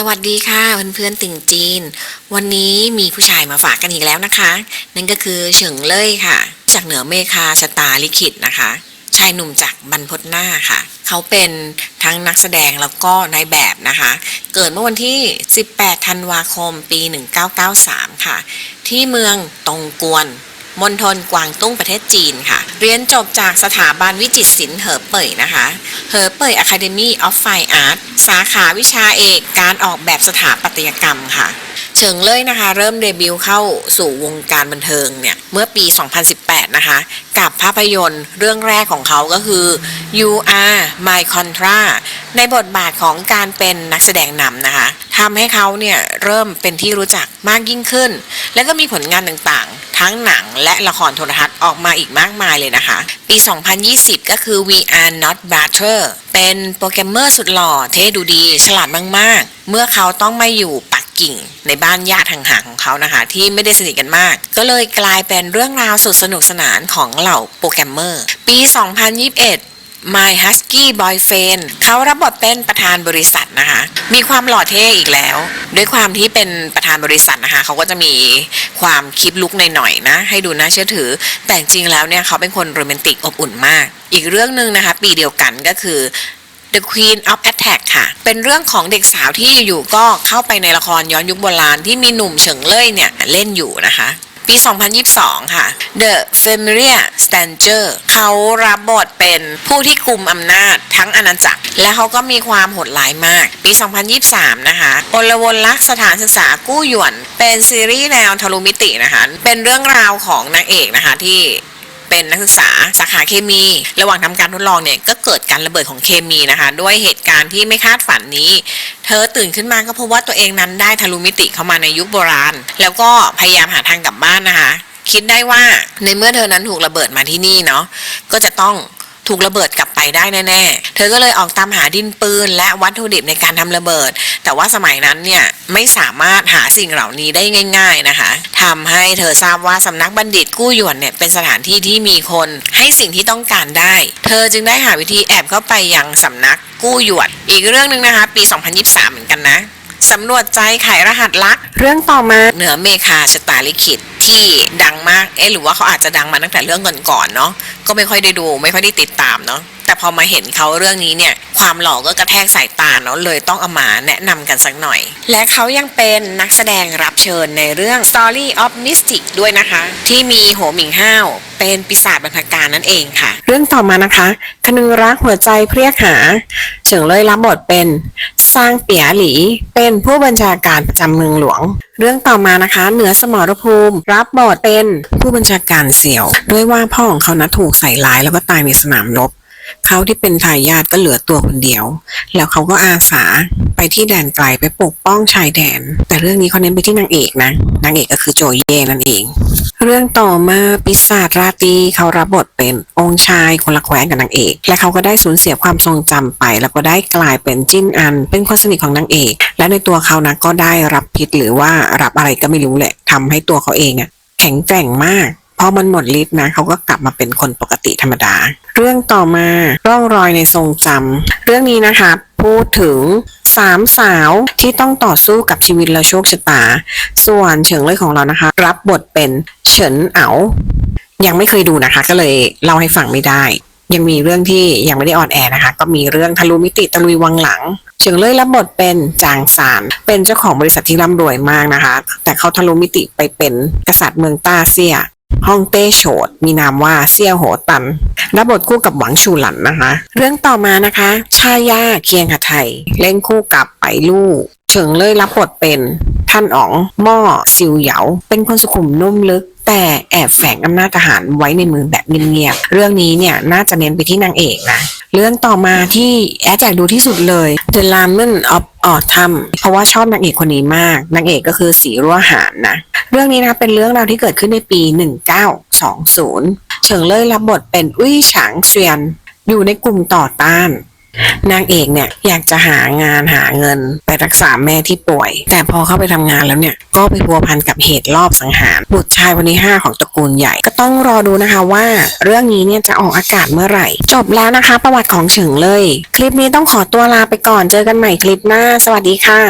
สวัสดีค่ะเพื่อนๆติ่งจีน วันนี้มีผู้ชายมาฝากกันอีกแล้วนะคะ นั่นก็คือเฉิงเล่ยค่ะ จากเหนือเมฆาชะตาลิขิตนะคะ ชายหนุ่มจากบรรพตหน้าค่ะ เขาเป็นทั้งนักแสดงแล้วก็นายแบบนะคะ เกิดเมื่อวันที่ 18 ธันวาคม ปี 1993 ค่ะ ที่เมืองตงกวนมณฑลกวางตุ้งประเทศจีนค่ะ เรียนจบจากสถาบันวิจิตรศิลป์เหอเป่ยนะคะ เหอเป่ย Academy of Fine Art สาขาวิชาเอกการออกแบบสถาปัตยกรรมค่ะเฉิงเลยนะคะ เริ่มเดบิวต์เข้าสู่วงการบันเทิงเนี่ย เมื่อปี 2018 นะคะ กับภาพยนตร์เรื่องแรกของเขาก็คือ You Are My Contra ในบทบาทของการเป็นนักแสดงนำนะคะทำให้เขาเนี่ย เริ่มเป็นที่รู้จักมากยิ่งขึ้น แล้วก็มีผลงานต่างๆ ทั้งหนังและละครโทรทัศน์ออกมาอีกมากมายเลยนะคะ ปี 2020 ก็คือ We Are Not Butter เป็นโปรแกรมเมอร์สุดหล่อเท่ดูดี ฉลาดมาก ๆ เมื่อเขาต้องมาอยู่ปักกิ่งในบ้านญาติห่างๆของเขานะคะ ที่ไม่ได้สนิทกันมาก ก็เลยกลายเป็นเรื่องราวสุดสนุกสนานของเหล่าโปรแกรมเมอร์ ปี 2021 My Husky Boyfriend เขารับบทเป็นประธานบริษัทนะคะ มีความหล่อเท่อีกแล้ว ด้วยความที่เป็นประธานบริษัทนะคะ เขาก็จะมีความคลิปลุกหน่อยๆนะ ให้ดูน่าเชื่อถือ แต่จริงแล้วเนี่ยเขาเป็นคนโรแมนติกอบอุ่นมาก อีกเรื่องหนึ่งนะคะ ปีเดียวกันก็คือ The Queen of Attack ค่ะ เป็นเรื่องของเด็กสาวที่อยู่ๆก็เข้าไปในละครย้อนยุคโบราณที่มีหนุ่มเฉิงเล่ยเนี่ยเล่นอยู่นะคะ ปี 2022 ค่ะ The Familiar Stranger เขารับบทเป็นผู้ที่กุมอำนาจทั้งอาณาจักร และเขาก็มีความโหดร้ายมาก ปี 2023 นะคะอลวนลักสถานศึกษากู้หยวน เป็นซีรีส์แนวทะลุมิตินะคะ เป็นเรื่องราวของนางเอกนะคะที่ เป็นนักศึกษาสาขาเคมี ระหว่างทำการทดลองเนี่ยก็เกิดการระเบิดของเคมีนะคะ ด้วยเหตุการณ์ที่ไม่คาดฝันนี้ เธอตื่นขึ้นมาก็พบว่าตัวเองนั้นได้ทะลุมิติเข้ามาในยุคโบราณ แล้วก็พยายามหาทางกลับบ้านนะคะ คิดได้ว่าในเมื่อเธอนั้นถูกระเบิดมาที่นี่เนาะก็จะต้อง ถูกระเบิดกลับไปได้แน่ๆ เธอก็เลยออกตามหาดินปืน และวัตถุดิบในการทำระเบิด แต่ว่าสมัยนั้นเนี่ยไม่สามารถหาสิ่งเหล่านี้ได้ง่าย ๆนะคะทำให้เธอทราบว่าสำนักบัณฑิตกู้หยวนเนี่ยเป็นสถานที่ที่มีคนให้สิ่งที่ต้องการได้ เธอจึงได้หาวิธีแอบเข้าไปยังสำนักกู้หยวนอีกเรื่องหนึ่งนะคะ ปี 2023 เหมือนกันนะสำรวจใจไขรหัสลัก เรื่องต่อมาเหนือเมฆาชะตาลิขิต ที่ดังมาก เอ๊ะหรือว่าเขาอาจจะดังมาตั้งแต่เรื่องก่อนๆเนาะ ก็ไม่ค่อยได้ดู ไม่ค่อยได้ติดตามเนาะ แต่พอมาเห็นเขาเรื่องนี้เนี่ย ความหล่อก็กระแทกสายตาเนาะ เลยต้องเอามาแนะนำกันสักหน่อย และเขายังเป็นนักแสดงรับเชิญในเรื่อง Story of Mystic ด้วยนะคะ ที่มีโหมิงห้าวเป็นปีศาจบรรพการนั่นเองค่ะ เรื่องต่อมานะคะคนึงรักหัวใจเพรียกหา เฉิงเลยรับบทเป็น ซางเปียหลี เป็นผู้บัญชาการประจำเมืองหลวง เรื่องต่อมานะคะ เหนือสมรภูมิ รับบทเป็นผู้บัญชาการเสี่ยว ด้วยว่าพ่อของเขานะถูกใส่ร้ายแล้วก็ตายในสนามรบ เขาที่เป็นทายาทก็เหลือตัวคนเดียว แล้วเขาก็อาสาไปที่แดนไกลไปปกป้องชายแดน แต่เรื่องนี้เขาเน้นไปที่นางเอกนะ นางเอกก็คือโจเย่นั่นเอง เรื่องต่อมาปีศาจราตีเขารับบทเป็นองค์ชายคนละแคว้นกับนางเอก และเขาก็ได้สูญเสียความทรงจำไป แล้วก็ได้กลายเป็นจิ้นอัน เป็นคนสนิทของนางเอก และในตัวเขานะก็ได้รับพิษหรือว่ารับอะไรก็ไม่รู้แหละทำให้ตัวเขาเองอะแข็งแกร่งมาก พอมันหมดฤทธิ์นะเขาก็กลับมาเป็นคนปกติธรรมดา เรื่องต่อมาร่องรอยในทรงจำเรื่องนี้นะคะพูดถึงสามสาวที่ต้องต่อสู้กับชีวิตและโชคชะตา ส่วนเฉิงเล่ยของเรานะคะ รับบทเป็นเฉินเอายังไม่เคยดูนะคะ ก็เลยเล่าให้ฟังไม่ได้ ยังมีเรื่องที่ยังไม่ได้ออนแอร์นะคะ ก็มีเรื่องทะลุมิติตะลุยวังหลังเฉิงเล่ยรับบทเป็นจางซานเป็นเจ้าของบริษัทที่ร่ำรวยมากนะคะ แต่เขาทะลุมิติไปเป็นกษัตริย์เมืองต้าเซีย ฮ่องเต้โฉดมีนามว่าเซี่ยโหตันรับบทคู่กับหวังชูหลันนะคะ เรื่องต่อมานะคะ ชายาเคียงหไทย เล่นคู่กับไปลู่เฉิงเล่ยรับบทเป็นท่านอ๋องหม้อซิวเหยา เป็นคนสุขุมนุ่มลึกแต่แอบแฝงอำนาจทหารไว้ในมือแบบเงียบๆ เรื่องนี้เนี่ยน่าจะเน้นไปที่นางเอกนะ เรื่องต่อมาที่แอดอยากดูที่สุดเลย The Ramen of Autumn เพราะว่าชอบนางเอกคนนี้มาก นางเอกก็คือสีรั่วหานนะ เรื่องนี้นะเป็นเรื่องราวที่เกิดขึ้นในปี 1920 เฉิงเล่ยรับบทเป็นอุ้ยฉางเซียน อยู่ในกลุ่มต่อต้าน นางเอกเนี่ยอยากจะหางานหาเงินไปรักษาแม่ที่ป่วย แต่พอเข้าไปทำงานแล้วเนี่ย ก็ไปพัวพันกับเหตุรอบสังหาร บุตรชายคนที่ห้าของตระกูลใหญ่ ก็ต้องรอดูนะคะว่า เรื่องนี้เนี่ยจะออกอากาศเมื่อไหร่ จบแล้วนะคะ ประวัติของเฉิงเลยคลิปนี้ต้องขอตัวลาไปก่อนเจอกันใหม่คลิปหน้า สวัสดีค่ะ